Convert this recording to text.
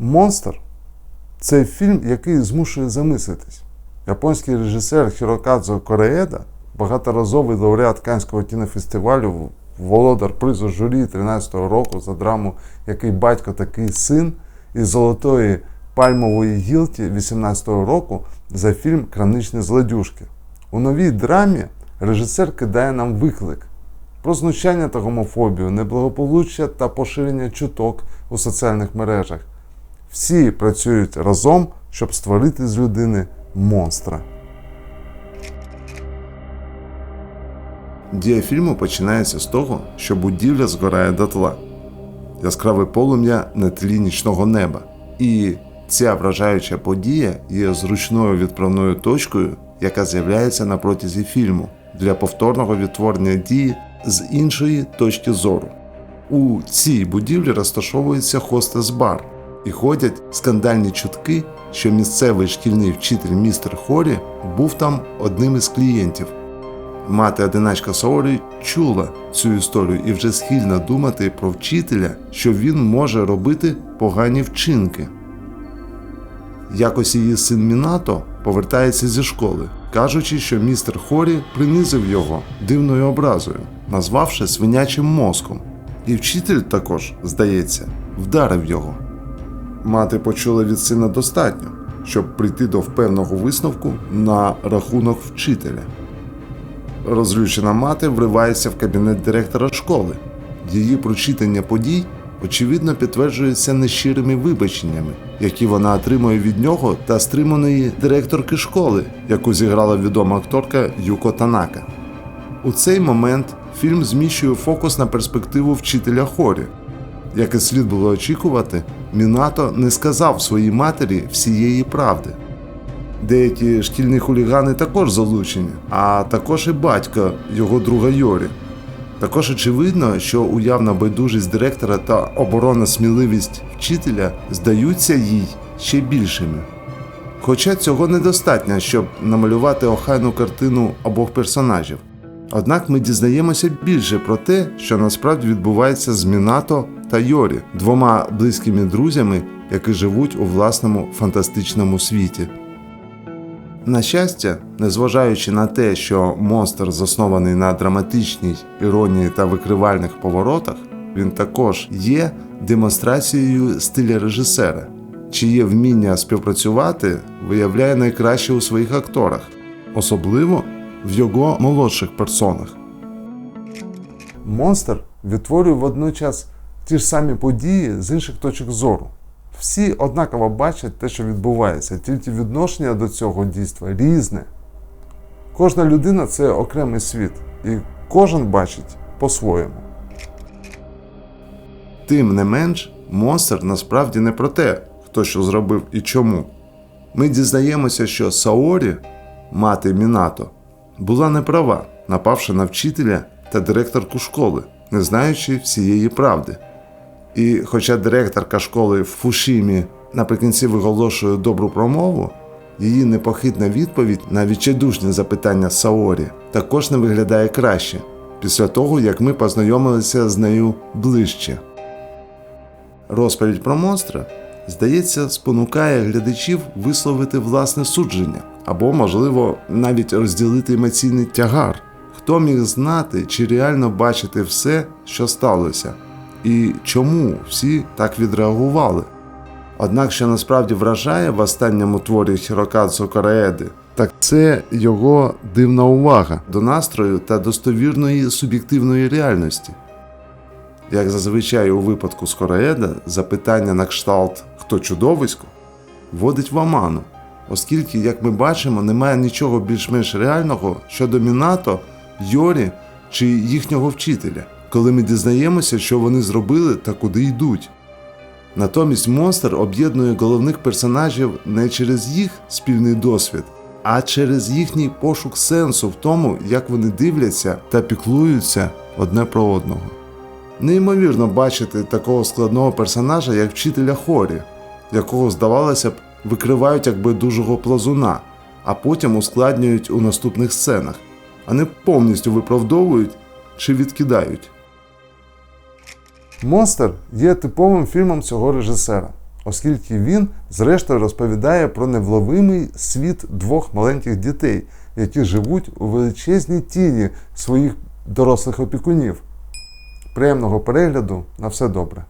Монстр це фільм, який змушує замислитись. Японський режисер Хірокадзо Корееда, багаторазовий лауреат Канського кінофестивалю, володар призу журі 13-го року за драму Який батько, такий син і золотої пальмової гілки 18-го року за фільм Краничні злодюжки. У новій драмі режисер кидає нам виклик про знущання та гомофобію, неблагополуччя та поширення чуток у соціальних мережах. Всі працюють разом, щоб створити з людини монстра. Дія фільму починається з того, що будівля згорає дотла. Яскраве полум'я на тлі нічного неба. І ця вражаюча подія є зручною відправною точкою, яка з'являється на протязі фільму для повторного відтворення дії з іншої точки зору. У цій будівлі розташовується хостес-бар, і ходять скандальні чутки, що місцевий шкільний вчитель містер Хорі був там одним із клієнтів. Мати одиначка Саорі чула цю історію і вже схильна думати про вчителя, що він може робити погані вчинки. Якось її син Мінато повертається зі школи, кажучи, що містер Хорі принизив його дивною образою, назвавши свинячим мозком. І вчитель також, здається, вдарив його. Мати почула від сина достатньо, щоб прийти до певного висновку на рахунок вчителя. Розлючена мати вривається в кабінет директора школи. Її прочитання подій очевидно підтверджується нещирими вибаченнями, які вона отримує від нього та стриманої директорки школи, яку зіграла відома акторка Юко Танака. У цей момент фільм зміщує фокус на перспективу вчителя хорі. Як і слід було очікувати, Мінато не сказав своїй матері всієї правди. Деякі шкільні хулігани також залучені, а також і батько його друга Йорі. Також очевидно, що уявна байдужість директора та оборонна сміливість вчителя здаються їй ще більшими. Хоча цього недостатньо, щоб намалювати охайну картину обох персонажів. Однак ми дізнаємося більше про те, що насправді відбувається з Мінато та Йорі, двома близькими друзями, які живуть у власному фантастичному світі. На щастя, незважаючи на те, що монстр заснований на драматичній іронії та викривальних поворотах, він також є демонстрацією стиля режисера, чиє вміння співпрацювати виявляє найкраще у своїх акторах, особливо в його молодших персонах. Монстр відтворює водночас ті ж самі події з інших точок зору. Всі однаково бачать те, що відбувається, тільки відношення до цього дійства різне. Кожна людина це окремий світ, і кожен бачить по-своєму. Тим не менш, монстр насправді не про те, хто що зробив і чому. Ми дізнаємося, що Саорі, мати Мінато, була неправа, напавши на вчителя та директорку школи, не знаючи всієї правди. І хоча директорка школи в Фушімі наприкінці виголошує добру промову, її непохитна відповідь на відчайдушні запитання Саорі також не виглядає краще після того, як ми познайомилися з нею ближче. Розповідь про монстра, здається, спонукає глядачів висловити власне судження або, можливо, навіть розділити емоційний тягар. Хто міг знати чи реально бачити все, що сталося, і чому всі так відреагували? Однак, що насправді вражає в останньому творі Хірокадзо Корееди, так це його дивна увага до настрою та достовірної суб'єктивної реальності. Як зазвичай у випадку з Корееда, запитання на кшталт хто чудовисько вводить в оману, оскільки, як ми бачимо, немає нічого більш-менш реального щодо Мінато, Йорі чи їхнього вчителя, коли ми дізнаємося, що вони зробили та куди йдуть. Натомість монстр об'єднує головних персонажів не через їх спільний досвід, а через їхній пошук сенсу в тому, як вони дивляться та піклуються одне про одного. Неймовірно бачити такого складного персонажа, як вчителя хорі, якого, здавалося б, викривають як байдужого плазуна, а потім ускладнюють у наступних сценах, а не повністю виправдовують чи відкидають. Монстр є типовим фільмом цього режисера. оскільки він, зрештою, розповідає про невловимий світ двох маленьких дітей, які живуть у величезній тіні своїх дорослих опікунів. Приємного перегляду на все добре.